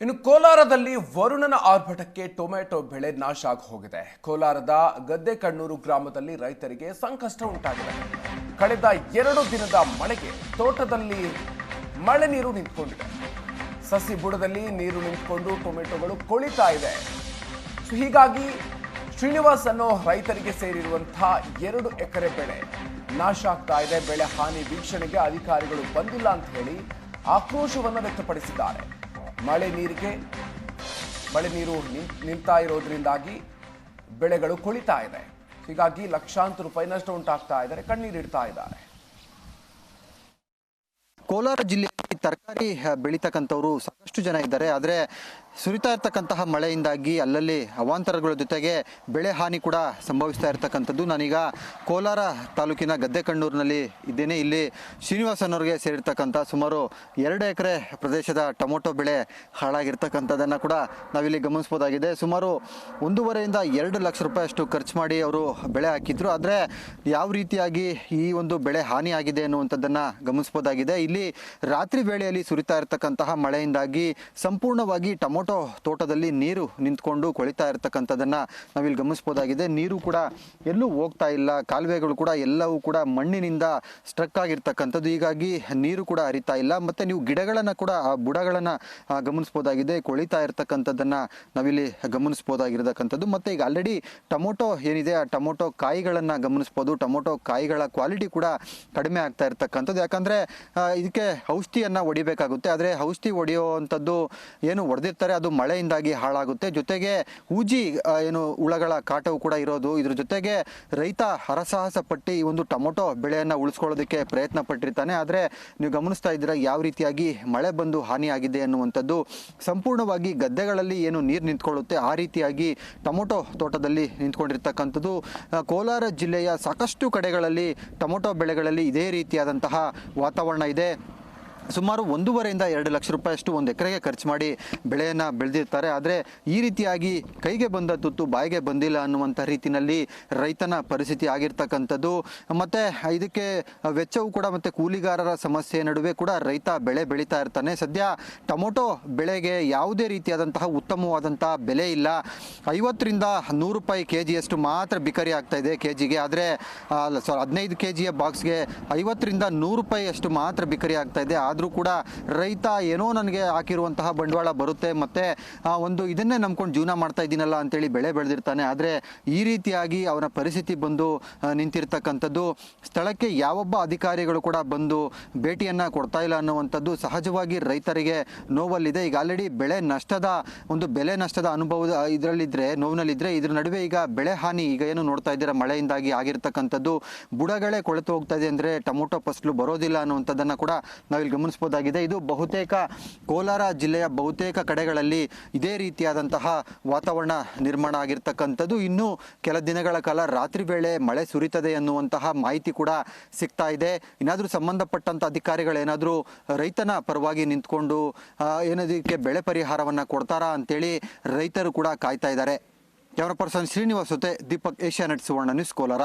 ಇನ್ನು ಕೋಲಾರದಲ್ಲಿ ವರುಣನ ಆರ್ಭಟಕ್ಕೆ ಟೊಮೆಟೊ ಬೆಳೆ ನಾಶ ಆಗಿ ಹೋಗಿದೆ ಕೋಲಾರದ ಗದ್ದೆ ಕಣ್ಣೂರು ಗ್ರಾಮದಲ್ಲಿ ರೈತರಿಗೆ ಸಂಕಷ್ಟ ಉಂಟಾಗಿದೆ. ಕಳೆದ ಎರಡು ದಿನದ ಮಳೆಗೆ ತೋಟದಲ್ಲಿ ಮಳೆ ನೀರು ನಿಂತ್ಕೊಂಡಿದೆ. ಸಸಿ ಬುಡದಲ್ಲಿ ನೀರು ನಿಂತ್ಕೊಂಡು ಟೊಮೆಟೊಗಳು ಕೊಳಿತಾ ಇದೆ. ಹೀಗಾಗಿ ಶ್ರೀನಿವಾಸ್ ಅನ್ನೋ ರೈತರಿಗೆ ಸೇರಿರುವಂತಹ ಎರಡು ಎಕರೆ ಬೆಳೆ ನಾಶ ಆಗ್ತಾ ಇದೆ. ಬೆಳೆ ಹಾನಿ ವೀಕ್ಷಣೆಗೆ ಅಧಿಕಾರಿಗಳು ಬಂದಿಲ್ಲ ಅಂತ ಹೇಳಿ ಆಕ್ರೋಶವನ್ನು ವ್ಯಕ್ತಪಡಿಸಿದ್ದಾರೆ. ಮಳೆ ನೀರಿಗೆ, ಮಳೆ ನೀರು ನಿಲ್ತಾ ಇರೋದ್ರಿಂದಾಗಿ ಬೆಳೆಗಳು ಕೊಳಿತಾ ಇದೆ. ಹೀಗಾಗಿ ಲಕ್ಷಾಂತರ ರೂಪಾಯಿ ನಷ್ಟ ಉಂಟಾಗ್ತಾ ಇದ್ದಾರೆ ಕಣ್ಣೀರಿಡ್ತಾ ಇದ್ದಾರೆ. ಕೋಲಾರ ಜಿಲ್ಲೆಯಲ್ಲಿ ತರಕಾರಿ ಬೆಳೀತಕ್ಕಂಥವ್ರು ಸಾಕಷ್ಟು ಜನ ಇದ್ದಾರೆ. ಆದರೆ ಸುರಿತಾ ಇರ್ತಕ್ಕಂತಹ ಮಳೆಯಿಂದಾಗಿ ಅಲ್ಲಲ್ಲಿ ಅವಾಂತರಗಳ ಜೊತೆಗೆ ಬೆಳೆ ಹಾನಿ ಕೂಡ ಸಂಭವಿಸ್ತಾ ಇರತಕ್ಕಂಥದ್ದು. ನಾನೀಗ ಕೋಲಾರ ತಾಲೂಕಿನ ಗದ್ದೆಕಣ್ಣೂರಿನಲ್ಲಿ ಇದ್ದೇನೆ. ಇಲ್ಲಿ ಶ್ರೀನಿವಾಸನ್ ಅವ್ರಿಗೆ ಸೇರಿರ್ತಕ್ಕಂಥ ಸುಮಾರು ಎರಡು ಎಕರೆ ಪ್ರದೇಶದ ಟೊಮೊಟೊ ಬೆಳೆ ಹಾಳಾಗಿರ್ತಕ್ಕಂಥದ್ದನ್ನು ಕೂಡ ನಾವಿಲ್ಲಿ ಗಮನಿಸ್ಬೋದಾಗಿದೆ. ಸುಮಾರು ಒಂದೂವರೆಯಿಂದ ಎರಡು ಲಕ್ಷ ರೂಪಾಯಿಯಷ್ಟು ಖರ್ಚು ಮಾಡಿ ಅವರು ಬೆಳೆ ಹಾಕಿದ್ರು. ಆದರೆ ಯಾವ ರೀತಿಯಾಗಿ ಈ ಒಂದು ಬೆಳೆ ಹಾನಿ ಆಗಿದೆ ಅನ್ನುವಂಥದ್ದನ್ನು ಗಮನಿಸ್ಬೋದಾಗಿದೆ. ಇಲ್ಲಿ ರಾತ್ರಿ ವೇಳೆಯಲ್ಲಿ ಸುರಿತಾ ಇರತಕ್ಕಂತಹ ಮಳೆಯಿಂದಾಗಿ ಸಂಪೂರ್ಣವಾಗಿ ಟೊಮೊಟೊ ತೋಟದಲ್ಲಿ ನೀರು ನಿಂತ್ಕೊಂಡು ಕೊಳಿತಾ ಇರತಕ್ಕಂಥದ್ದನ್ನು ನಾವಿಲ್ಲಿ ಗಮನಿಸ್ಬೋದಾಗಿದೆ. ನೀರು ಕೂಡ ಎಲ್ಲೂ ಹೋಗ್ತಾ ಇಲ್ಲ. ಕಾಲುವೆಗಳು ಕೂಡ ಎಲ್ಲವೂ ಕೂಡ ಮಣ್ಣಿನಿಂದ ಸ್ಟ್ರಕ್ ಆಗಿರ್ತಕ್ಕಂಥದ್ದು. ಹೀಗಾಗಿ ನೀರು ಕೂಡ ಹರಿತಾ ಇಲ್ಲ. ಮತ್ತೆ ನೀವು ಗಿಡಗಳನ್ನು ಕೂಡ, ಆ ಬುಡಗಳನ್ನು ಗಮನಿಸ್ಬೋದಾಗಿದೆ. ಕೊಳಿತಾ ಇರ್ತಕ್ಕಂಥದ್ದನ್ನ ನಾವಿಲ್ಲಿ ಗಮನಿಸ್ಬೋದಾಗಿರ್ತಕ್ಕಂಥದ್ದು. ಮತ್ತೆ ಈಗ ಆಲ್ರೆಡಿ ಟೊಮೊಟೊ ಏನಿದೆ, ಆ ಟೊಮೊಟೊ ಕಾಯಿಗಳನ್ನು ಗಮನಿಸ್ಬೋದು. ಟೊಮೊಟೊ ಕಾಯಿಗಳ ಕ್ವಾಲಿಟಿ ಕೂಡ ಕಡಿಮೆ ಆಗ್ತಾ ಇರ್ತಕ್ಕಂಥದ್ದು. ಯಾಕಂದ್ರೆ ಇದಕ್ಕೆ ಔಷಧಿಯನ್ನ ಹೊಡಿಬೇಕಾಗುತ್ತೆ. ಆದರೆ ಔಷಧಿ ಹೊಡೆಯುವಂಥದ್ದು ಏನು ಹೊಡೆದಿರ್ತಾರೆ ಅದು ಮಳೆಯಿಂದಾಗಿ ಹಾಳಾಗುತ್ತೆ. ಜೊತೆಗೆ ಹೂಜಿ ಏನು ಹುಳಗಳ ಕಾಟವು ಕೂಡ ಇರೋದು. ಇದ್ರ ಜೊತೆಗೆ ರೈತ ಹರಸಾಹಸ ಪಟ್ಟಿ ಈ ಒಂದು ಟೊಮೊಟೊ ಬೆಳೆಯನ್ನ ಉಳಿಸ್ಕೊಳ್ಳೋದಕ್ಕೆ ಪ್ರಯತ್ನ ಪಟ್ಟಿರ್ತಾನೆ. ಆದರೆ ನೀವು ಗಮನಿಸ್ತಾ ಇದ್ದೀರಾ ಯಾವ ರೀತಿಯಾಗಿ ಮಳೆ ಬಂದು ಹಾನಿಯಾಗಿದೆ ಅನ್ನುವಂಥದ್ದು. ಸಂಪೂರ್ಣವಾಗಿ ಗದ್ದೆಗಳಲ್ಲಿ ಏನು ನೀರು ನಿಂತ್ಕೊಳ್ಳುತ್ತೆ, ಆ ರೀತಿಯಾಗಿ ಟೊಮೊಟೊ ತೋಟದಲ್ಲಿ ನಿಂತ್ಕೊಂಡಿರ್ತಕ್ಕಂಥದ್ದು. ಕೋಲಾರ ಜಿಲ್ಲೆಯ ಸಾಕಷ್ಟು ಕಡೆಗಳಲ್ಲಿ ಟೊಮೊಟೊ ಬೆಳೆಗಳಲ್ಲಿ ಇದೇ ರೀತಿಯಾದಂತಹ ವಾತಾವರಣ ಇದೆ. ಸುಮಾರು ಒಂದೂವರೆಯಿಂದ ಎರಡು ಲಕ್ಷ ರೂಪಾಯಿಯಷ್ಟು ಒಂದು ಎಕರೆಗೆ ಖರ್ಚು ಮಾಡಿ ಬೆಳೆಯನ್ನು ಬೆಳೆದಿರ್ತಾರೆ. ಆದರೆ ಈ ರೀತಿಯಾಗಿ ಕೈಗೆ ಬಂದ ತುತ್ತು ಬಾಯಿಗೆ ಬಂದಿಲ್ಲ ಅನ್ನುವಂಥ ರೀತಿಯಲ್ಲಿ ರೈತನ ಪರಿಸ್ಥಿತಿ ಆಗಿರ್ತಕ್ಕಂಥದ್ದು. ಮತ್ತು ಇದಕ್ಕೆ ವೆಚ್ಚವೂ ಕೂಡ ಮತ್ತು ಕೂಲಿಗಾರರ ಸಮಸ್ಯೆ ನಡುವೆ ಕೂಡ ರೈತ ಬೆಳೆ ಬೆಳೀತಾ ಇರ್ತಾನೆ. ಸದ್ಯ ಟೊಮೊಟೊ ಬೆಳೆಗೆ ಯಾವುದೇ ರೀತಿಯಾದಂತಹ ಉತ್ತಮವಾದಂಥ ಬೆಲೆ ಇಲ್ಲ. ಐವತ್ತರಿಂದ ನೂರು ರೂಪಾಯಿ ಕೆ ಜಿಯಷ್ಟು ಮಾತ್ರ ಬಿಕರಿ ಆಗ್ತಾ ಇದೆ ಕೆ ಜಿಗೆ ಆದರೆ ಸಾರಿ ಹದಿನೈದು ಕೆ ಜಿಯ ಬಾಕ್ಸ್ಗೆ ಐವತ್ತರಿಂದ ನೂರು ರೂಪಾಯಿ ಅಷ್ಟು ಮಾತ್ರ ಬಿಕರಿ ಆಗ್ತಾ ಇದೆ. ಆದರೂ ಕೂಡ ರೈತ ಏನೋ ನನಗೆ ಹಾಕಿರುವಂತಹ ಬಂಡವಾಳ ಬರುತ್ತೆ, ಮತ್ತು ಒಂದು ಇದನ್ನೇ ನಂಬ್ಕೊಂಡು ಜೀವನ ಮಾಡ್ತಾ ಇದ್ದೀನಲ್ಲ ಅಂತೇಳಿ ಬೆಳೆ ಬೆಳೆದಿರ್ತಾನೆ. ಆದರೆ ಈ ರೀತಿಯಾಗಿ ಅವನ ಪರಿಸ್ಥಿತಿ ಬಂದು ನಿಂತಿರ್ತಕ್ಕಂಥದ್ದು, ಸ್ಥಳಕ್ಕೆ ಯಾವೊಬ್ಬ ಅಧಿಕಾರಿಗಳು ಕೂಡ ಬಂದು ಭೇಟಿಯನ್ನು ಕೊಡ್ತಾ ಇಲ್ಲ ಅನ್ನುವಂಥದ್ದು ಸಹಜವಾಗಿ ರೈತರಿಗೆ ನೋವಲ್ಲಿದೆ. ಈಗ ಆಲ್ರೆಡಿ ಬೆಳೆ ನಷ್ಟದ, ಒಂದು ಬೆಲೆ ನಷ್ಟದ ಅನುಭವದ ಇದರಲ್ಲಿದ್ದರೆ ನೋವಿನಲ್ಲಿದ್ದರೆ ಇದ್ರ ನಡುವೆ ಈಗ ಬೆಳೆ ಹಾನಿ ಈಗ ಏನು ನೋಡ್ತಾ ಇದ್ದೀರಾ? ಮಳೆಯಿಂದಾಗಿ ಆಗಿರ್ತಕ್ಕಂಥದ್ದು, ಬುಡಗಳೇ ಕೊಳೆತು ಹೋಗ್ತಾ ಇದೆ ಅಂದರೆ ಟೊಮೊಟೊ ಫಸಲು ಬರೋದಿಲ್ಲ ಅನ್ನುವಂಥದ್ದನ್ನು ಕೂಡ ನಾವಿಲ್ಲಿ ಗಮನಿಸಬಹುದಾಗಿದೆ. ಇದು ಬಹುತೇಕ ಕೋಲಾರ ಜಿಲ್ಲೆಯ ಬಹುತೇಕ ಕಡೆಗಳಲ್ಲಿ ಇದೇ ರೀತಿಯಾದಂತಹ ವಾತಾವರಣ ನಿರ್ಮಾಣ ಆಗಿರ್ತಕ್ಕಂಥದ್ದು. ಇನ್ನು ಕೆಲ ದಿನಗಳ ಕಾಲ ರಾತ್ರಿ ವೇಳೆ ಮಳೆ ಸುರಿತದೆ ಅನ್ನುವಂತಹ ಮಾಹಿತಿ ಕೂಡ ಸಿಗ್ತಾ ಇದೆ. ಏನಾದರೂ ಸಂಬಂಧಪಟ್ಟಂಥ ಅಧಿಕಾರಿಗಳು ಏನಾದರೂ ರೈತನ ಪರವಾಗಿ ನಿಂತ್ಕೊಂಡು ಏನದಕ್ಕೆ ಬೆಳೆ ಪರಿಹಾರವನ್ನು ಕೊಡ್ತಾರಾ ಅಂತೇಳಿ ರೈತರು ಕೂಡ ಕಾಯ್ತಾ ಇದ್ದಾರೆ. ಕ್ಯಾಮರಾ ಪರ್ಸನ್ ಶ್ರೀನಿವಾಸ್ ಜೊತೆ ದೀಪಕ್, ಏಷ್ಯಾ ಸುವರ್ಣ ನ್ಯೂಸ್ ಕೋಲಾರ.